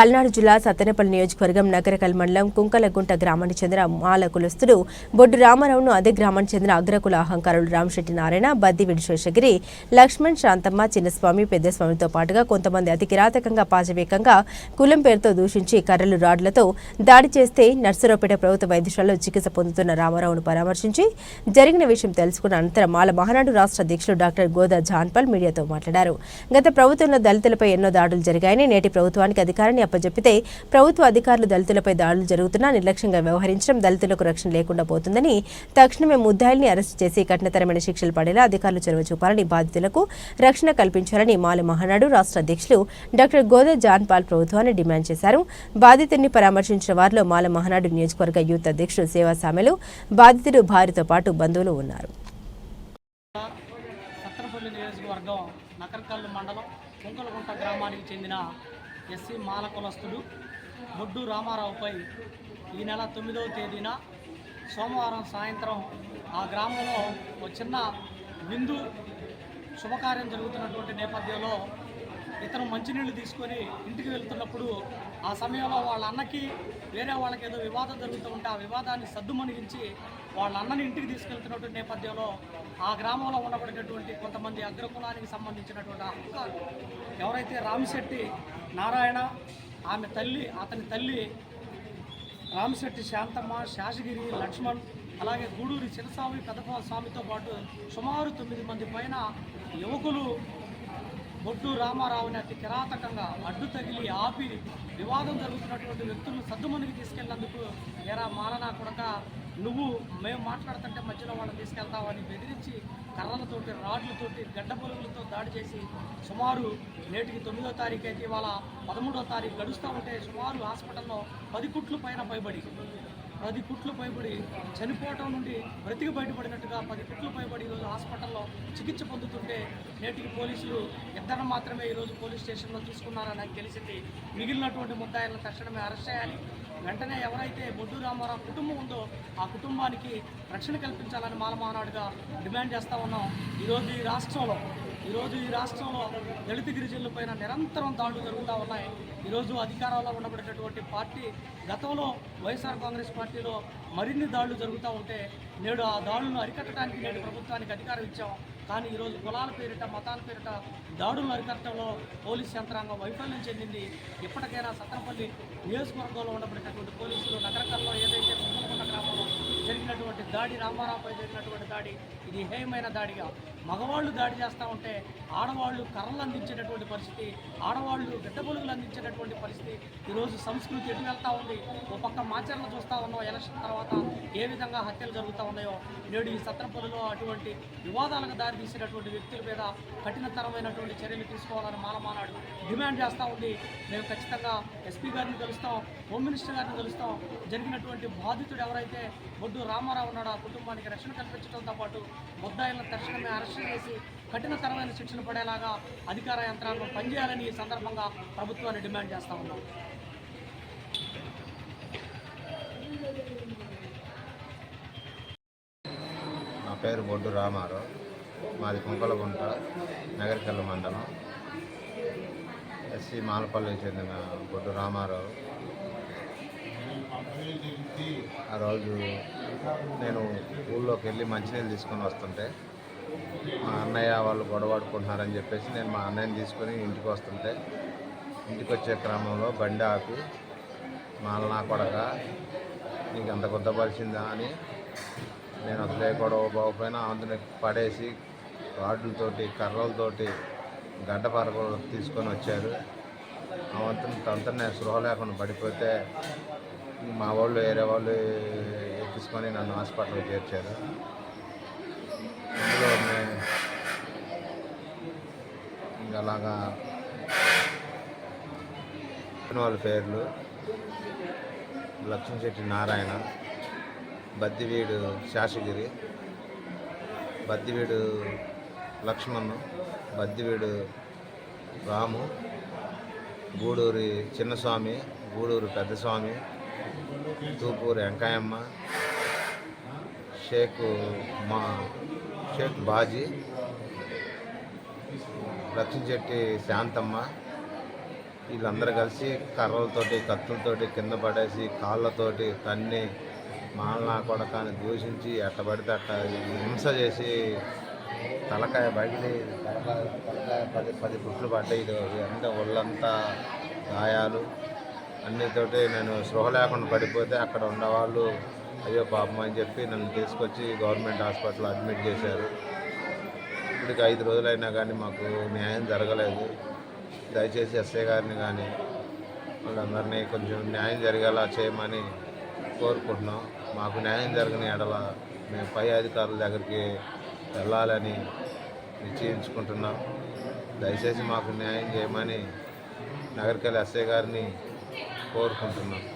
పల్నాడు జిల్లా సత్తెనపల్లి నియోజకవర్గం నగరకల్ మండలం కుంకలగుంట గ్రామానికి చెందిన మాల కులస్తుడు బొడ్డు రామారావును అదే గ్రామానికి చెందిన అగ్రకుల అహంకారులు రామశెట్టి నారాయణ బద్ది శేషగిరి లక్ష్మణ్ శాంతమ్మ చిన్నస్వామి పెద్దస్వామితో పాటుగా కొంతమంది అతి కిరాతకంగా పాజవేకంగా కులం పేరుతో దూషించి కర్రలు రాడ్లతో దాడి చేస్తే నర్సరావుపేట ప్రభుత్వ వైద్యశాలలో చికిత్స పొందుతున్న రామారావును పరామర్శించి జరిగిన విషయం తెలుసుకున్న అనంతరం మాల మహానాడు రాష్ట్ర అధ్యక్షులు డాక్టర్ గోదా జాన్పాల్ మీడియాతో మాట్లాడారు. గత ప్రభుత్వంలో దళితులపై ఎన్నో దాడులు జరిగాయని నేటి ప్రభుత్వానికి అధికారాన్ని అప్పజెప్పితే ప్రభుత్వ అధికారులు దళితులపై దాడులు జరుగుతున్నా నిర్లక్ష్యంగా వ్యవహరించడం దళితులకు రక్షణ లేకుండా పోతుందని తక్షణమే ముద్దాయిల్ని అరెస్టు చేసి కఠినతరమైన శిక్షలు పడేలా అధికారులు చొరవ చూపాలని బాధితులకు రక్షణ కల్పించాలని మాల మహానాడు రాష్ట్ర అధ్యక్షులు డాక్టర్ గోదా జాన్పాల్ ప్రభుత్వాన్ని డిమాండ్ చేశారు. బాధితుడిని పరామర్శించిన వారిలో మాల మహానాడు నియోజకవర్గ యూత్ అధ్యక్షుడు సేవా సామెలు బాధితుడు భార్యతో పాటు బంధువులు ఉన్నారు. సత్తనపల్లి నియోజకవర్గం నకరకల్లు మండలం కుంకలగుంట గ్రామానికి చెందిన ఎస్సీ మాల కులస్తుడు బొడ్డు రామారావుపై ఈ నెల తొమ్మిదవ తేదీన సోమవారం సాయంత్రం ఆ గ్రామంలో ఒక చిన్న విందు శుభకార్యం జరుగుతున్నటువంటి నేపథ్యంలో ఇతను మంచినీళ్ళు తీసుకొని ఇంటికి వెళ్తున్నప్పుడు ఆ సమయంలో వాళ్ళ అన్నకి వేరే వాళ్ళకి ఏదో వివాదం జరుగుతూ ఉంటే ఆ వివాదాన్ని సద్దుమణిగించి వాళ్ళ అన్నని ఇంటికి తీసుకెళ్తున్నటువంటి నేపథ్యంలో ఆ గ్రామంలో ఉండబడినటువంటి కొంతమంది అగ్రకులానికి సంబంధించినటువంటి అహంకారులు ఎవరైతే రామిశెట్టి నారాయణ ఆమె తల్లి అతని తల్లి రామశెట్టి శాంతమ్మ శాసగిరి లక్ష్మణ్ అలాగే గూడూరి చిన్నస్వామి పెద్దపా స్వామితో పాటు సుమారు తొమ్మిది మంది పైన యువకులు బొడ్డు రామారావుని అతి కిరాతకంగా అడ్డు తగిలి ఆపి వివాదం జరుగుతున్నటువంటి వ్యక్తులను సద్దుమణికి తీసుకెళ్ళినందుకు ఎరా మాలనా కొడక నువ్వు మేము మాట్లాడుతుంటే మధ్యలో వాళ్ళని తీసుకెళ్తావని బెదిరించి కర్రలతోటి రాడ్లతోటి గడ్డ పురుగులతో దాడి చేసి సుమారు నేటికి తొమ్మిదో తారీఖు అయితే ఇవాళ పదమూడో తారీఖు గడుస్తూ ఉంటే సుమారు హాస్పిటల్లో పది కుట్లు పైన పైబడి. పది కుట్లు పైబడి చనిపోవటం నుండి బ్రతికి బయటపడినట్టుగా పది కుట్లు పైబడి ఈరోజు హాస్పిటల్లో చికిత్స పొందుతుంటే నేటికి పోలీసులు ఇద్దరు మాత్రమే ఈరోజు పోలీస్ స్టేషన్లో చూసుకున్నారని నాకు తెలిసింది. మిగిలినటువంటి ముద్దాయిలను తక్షణమే అరెస్ట్ చేయాలి. వెంటనే ఎవరైతే బొడ్డు రామారావు కుటుంబం ఉందో ఆ కుటుంబానికి రక్షణ కల్పించాలని మాలమానాడుగా డిమాండ్ చేస్తూ ఉన్నాం. ఈరోజు ఈ రాష్ట్రంలో ఈరోజు ఈ రాష్ట్రంలో దళిత గిరిజనుల పైన నిరంతరం దాడులు జరుగుతూ ఉన్నాయి. ఈరోజు అధికారంలో ఉండబడేటటువంటి పార్టీ గతంలో వైఎస్ఆర్ కాంగ్రెస్ పార్టీలో మరిన్ని దాడులు జరుగుతూ ఉంటే నేడు ఆ దాడులను అరికట్టడానికి నేడు ప్రభుత్వానికి అధికారం ఇచ్చాం. కానీ ఈరోజు కులాల పేరిట మతాల పేరిట దాడులను అరికట్టడంలో పోలీస్ యంత్రాంగం వైఫల్యం చెందింది. ఇప్పటికైనా సత్రపల్లి నియోజకవర్గంలో ఉండబడేటటువంటి పోలీసులు నగరకల్లో ఏదైతే కుంభకొండ గ్రామంలో దాడి రామారావుపై జరిగినటువంటి దాడి ఇది హేయమైన దాడిగా. మగవాళ్ళు దాడి చేస్తూ ఉంటే ఆడవాళ్ళు కర్రలు అందించేటటువంటి పరిస్థితి ఆడవాళ్ళు బిడ్డబొలుగులు అందించేటటువంటి పరిస్థితి. ఈరోజు సంస్కృతి ఎటు వెళ్తూ ఉంది? ఓ పక్క మాచర్లు చూస్తూ ఉన్నాం ఎలక్షన్ తర్వాత ఏ విధంగా హత్యలు జరుగుతూ ఉన్నాయో. నేడు ఈ సత్రపల్లిలో అటువంటి వివాదాలకు దారి తీసినటువంటి వ్యక్తుల మీద కఠినతరమైనటువంటి చర్యలు తీసుకోవాలని మాలమానాడు డిమాండ్ చేస్తూ ఉంది. మేము ఖచ్చితంగా ఎస్పీ గారిని కలుస్తాం హోమ్ మినిస్టర్ గారిని కలుస్తాం. జరిగినటువంటి బాధితుడు ఎవరైతే బొడ్డు రామారావు ఉన్నాడో. ఆ కుటుంబానికి రక్షణ కల్పించడంతో పాటు ముద్దాయిలను తక్షణమే అరెస్ట్ చేసి కఠినతరమైన శిక్షణ పడేలాగా అధికార యంత్రాంగం పనిచేయాలని ఈ సందర్భంగా ప్రభుత్వాన్ని డిమాండ్ చేస్తా ఉన్నాం. నా పేరు బొడ్డు రామారావు. మాది కుంకలగుంట నగరికల్ల మండలం. ఎస్సీ మాలపల్లికి చెందిన బొడ్డు రామారావు. ఆ రోజు నేను ఊళ్ళోకి వెళ్ళి మంచినీళ్ళు తీసుకొని వస్తుంటే మా అన్నయ్య వాళ్ళు గొడవడుకుంటున్నారని చెప్పేసి నేను మా అన్నయ్యని తీసుకొని ఇంటికి వస్తుంటే ఇంటికి వచ్చే క్రమంలో బండి ఆపి మాల నా కొడక నీకు అంత గుద్దపరిచిందా అని నేను అసలే గొడవ బాగుపోయినా అందుని పడేసి రాడ్లతోటి కర్రలతోటి గడ్డ పరకు తీసుకొని వచ్చారు. ఆ వంతున నేను సృహ లేకుండా పడిపోతే మా వాళ్ళు వేరే వాళ్ళు ఎక్కించుకొని నన్ను హాస్పిటల్కి చేర్చారు. అందులో ఇంకా అలాగా వాళ్ళ పేర్లు లక్ష్మీశెట్టి నారాయణ బద్దివీడు శాసగిరి బద్దివీడు లక్ష్మణ్ బద్దివీడు రాము గూడూరి చిన్నస్వామి గూడూరు పెద్దస్వామి తూపూరు వెంకాయమ్మ షేక్ మా షేక్ బాజీ లక్ష్మీశెట్టి శాంతమ్మ వీళ్ళందరూ కలిసి కర్రలతోటి కత్తులతోటి కింద పడేసి కాళ్ళతోటి తన్ని మాలనా కొడకాన్ని దూషించి అట్ట పడితే అట్ట హింస చేసి తలకాయ బగిలి తలకాయ తలకాయ పది పది గుట్లు పడ్డాయి. ఇది అంటే ఒళ్ళంతా గాయాలు. అన్నితోటి నేను స్పృహ లేకుండా పడిపోతే అక్కడ ఉన్నవాళ్ళు అయ్యో పాపం అని చెప్పి నన్ను తీసుకొచ్చి గవర్నమెంట్ హాస్పిటల్ అడ్మిట్ చేశారు. ఇప్పటికి ఐదు రోజులైనా కానీ మాకు న్యాయం జరగలేదు. దయచేసి ఎస్ఏ గారిని కానీ వాళ్ళందరినీ కొంచెం న్యాయం జరిగేలా చేయమని కోరుకుంటున్నాం. మాకు న్యాయం జరగని ఎడల మేము పై అధికారుల దగ్గరికి వెళ్ళాలని నిశ్చయించుకుంటున్నాం. దయచేసి మాకు న్యాయం చేయమని నగరికల్ ఎస్ఐ గారిని కోరుకుంటున్నాను.